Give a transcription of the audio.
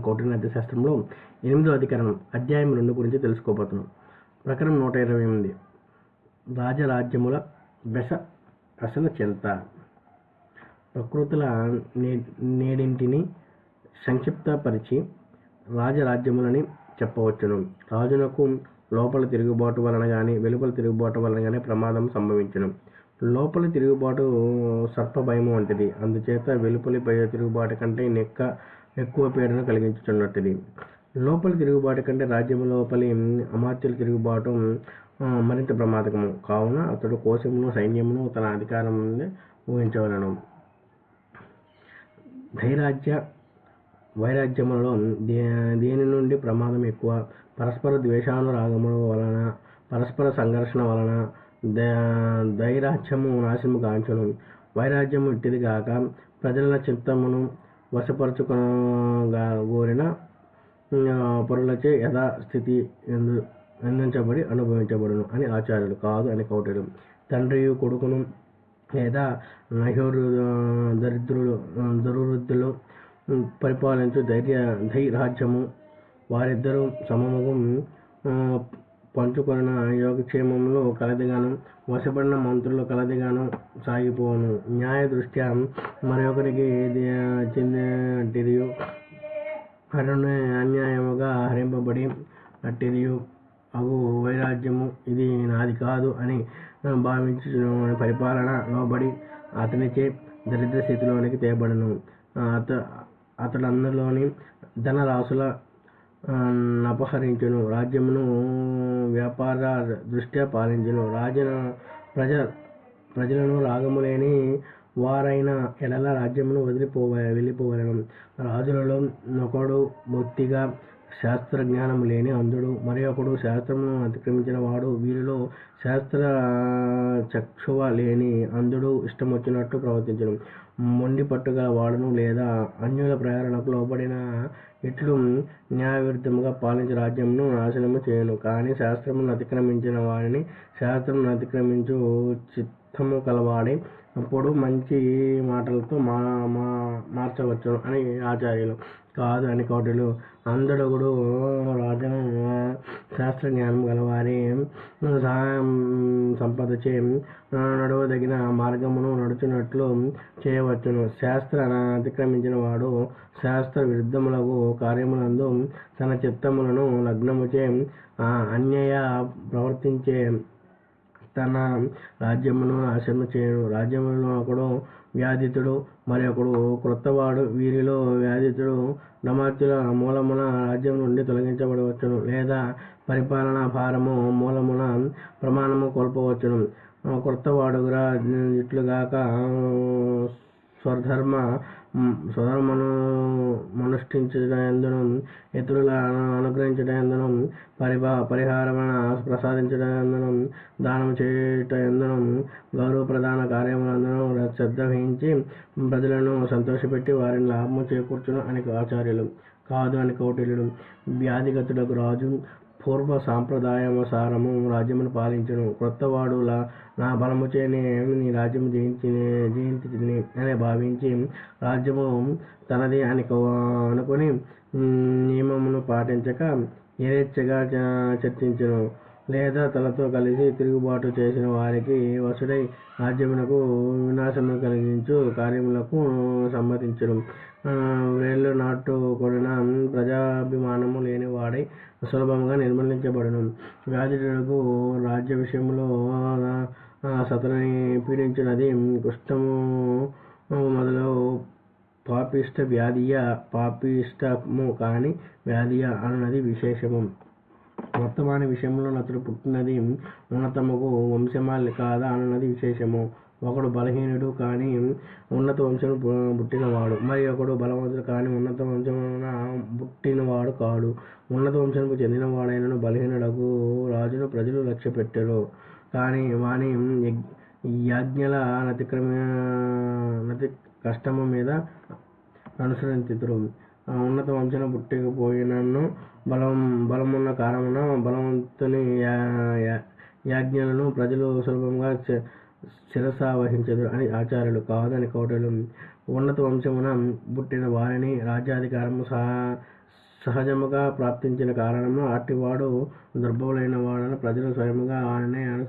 కౌటిల్య శాస్త్రంలో ఎనిమిదో అధికరణం అధ్యాయం రెండు గురించి తెలుసుకోబోతున్నాం. ప్రకరణం నూట ఇరవై ఎనిమిది. రాజరాజ్యముల బెస రసన చెంత ప్రకృతుల నే నేడింటిని సంక్షిప్తపరిచి రాజరాజ్యములని చెప్పవచ్చును. రాజునకు లోపల తిరుగుబాటు వలన కానీ వెలుపల తిరుగుబాటు వలన కానీ ప్రమాదం సంభవించును. లోపల తిరుగుబాటు సర్పభయం వంటిది. అందుచేత వెలుపలి భయ తిరుగుబాటు కంటే నెక్క ఎక్కువ పీడను కలిగించుచున్నట్టుది. లోపలి తిరుగుబాటు కంటే రాజ్యము లోపలి అమాత్యుల తిరుగుబాటు మరింత ప్రమాదకము. కావున అతడు కోశమును సైన్యమును తన అధికారం నుండి ఊహించవలను. ధైరాజ్య వైరాజ్యములలో దే దేని నుండి ప్రమాదం ఎక్కువ? పరస్పర ద్వేషానురాగముల వలన పరస్పర సంఘర్షణ వలన ద- దైరాజ్యము నాశనము కాంచును వైరాజ్యము ఇట్టిది కాక ప్రజల చిత్తమును వశపరచుకొనగా కోరిన ఆ, పరులచే యథాస్థితి ఎందు అందించబడి అనుభవించబడును అని ఆచార్యులు కాదు అని కౌటలు తండ్రి కొడుకును లేదా నహోరు దరిద్రులు దురువృద్ధులు పరిపాలించు ధైర్య ధైరాజ్యము వారిద్దరూ సమముగం పంచుకొనిన యోగక్షేమములు కలదిగాను వశపడిన మంత్రులు కలదిగాను సాగిపోను న్యాయ దృష్ట్యా మరొకరికి ఇది చెందినటిది హరుని అన్యాయముగా హరింపబడి అట్టిదియు అగు వైరాజ్యము ఇది నాది కాదు అని భావించి పరిపాలన లోబడి అతనిచే దరిద్ర స్థితిలోనికి తేబడను. అత అతడందరిలోని ధనరాశుల అపహరించును. రాజ్యమును వ్యాపార దృష్ట్యా పాలించును. రాజన ప్రజ ప్రజలను రాగము లేని వారైన ఎడల రాజ్యమును వదిలిపోవ వెళ్ళిపోవలను. రాజులలో ఒకడు బొత్తిగా శాస్త్రజ్ఞానం లేని అంధుడు మరి ఒకడు శాస్త్రమును అతిక్రమించిన వాడు వీరిలో శాస్త్ర చక్షువ లేని అంధుడు ఇష్టం వచ్చినట్టు ప్రవర్తించడం మొండి పట్టుగల వాడును లేదా అన్యుల ప్రేరణకు లోబడిన ఇట్లు న్యాయవిరుద్ధముగా పాలించే రాజ్యంను నాశనము చేయను. కానీ శాస్త్రమును అతిక్రమించిన వారిని శాస్త్రమును అతిక్రమించు చిత్తము కలవాడి అప్పుడు మంచి మాటలతో మా మా మార్చవచ్చు అని ఆచార్యులు. కాదు అని కౌటిలు. అందడగుడు రాజన శాస్త్ర జ్ఞానం గలవారి. సహాయం సంపదచే నడవదగిన మార్గమును నడుచున్నట్లు చేయవచ్చును. శాస్త్ర అతిక్రమించిన వాడు శాస్త్ర విరుద్ధములకు కార్యములందు తన చిత్తములను లగ్నముచే ఆ, అన్యాయ ప్రవర్తించే తన రాజ్యమును నాశనం చేయను. రాజ్యములో ఒకడు వ్యాధితుడు మరి ఒకడు క్రొత్తవాడు వీరిలో వ్యాధితుడు నమాత్యుల మూలమున రాజ్యం నుండి తొలగించబడవచ్చును లేదా పరిపాలనా భారము మూలమున ప్రమాణము కోల్పోవచ్చును. ఆ, క్రొత్తవాడుగా ఇట్లుగాక స్వధర్మ స్వధర్మను మనుష్ఠించడందును ఇతరుల అనుగ్రహించడందును పరిభా పరిహారమైన ప్రసాదించడందును దానం చేయుటందును గౌరవ ప్రధాన కార్యములందును శ్రద్ధ వహించి ప్రజలను సంతోషపెట్టి వారిని లాభము చేకూర్చును అని ఆచార్యులు. కాదు అని కౌటిల్యుడు వ్యాధిగతులకు రాజు. పూర్వ సాంప్రదాయమసారము రాజ్యమును పాలించను. క్రొత్తవాడుల నా బలము చేనే నీ రాజ్యము జయించి జయించి అని భావించి రాజ్యము తనది అని అనుకుని అనుకొని నియమమును పాటించక యథేచ్ఛగా చ- లేదా తనతో కలిసి తిరుగుబాటు చేసిన వారికి వసుడై రాజ్యమునకు వినాశము కలిగించు కార్యములకు సమ్మతించడం వేళ్ళు నాటు సులభంగా నిర్మూలించబడును. వ్యాధితులకు రాజ్య విషయంలో సతని పీడించినది కుష్టము మొదలు పాపిష్ట వ్యాధియ పాపిష్టము కాని వ్యాధియ అన్నది విశేషము. వర్తమాన విషయంలో అతడు పుట్టినది ఉన్నతముకు వంశమా కాదా అన్నది విశేషము. ఒకడు బలహీనుడు కానీ ఉన్నత వంశం పుట్టినవాడు. మరి ఒకడు బలవంతుడు కానీ ఉన్నత వంశమున పుట్టినవాడు కాడు. ఉన్నత వంశంకు చెందినవాడైనను బలహీనుడకు రాజును ప్రజలు లక్ష్య పెట్టరు. కానీ వాని యాజ్ఞల నతిక్రమ నతి కష్టము మీద అనుసరించుతురు ఉన్నత వంశన పుట్టకపోయినను బలం బలమున్న కారణమున బలవంతుని యా- యాజ్ఞలను ప్రజలు సులభంగా శిరస వహించదు అని ఆచార్యులు కాదని కోటలు ఉన్నత వంశమున పుట్టిన వారిని రాజ్యాధికారము సహ సహజముగా ప్రాప్తించిన కారణము అట్టివాడు దుర్బలుడైన వాడని ప్రజలు స్వయముగా ఆయనే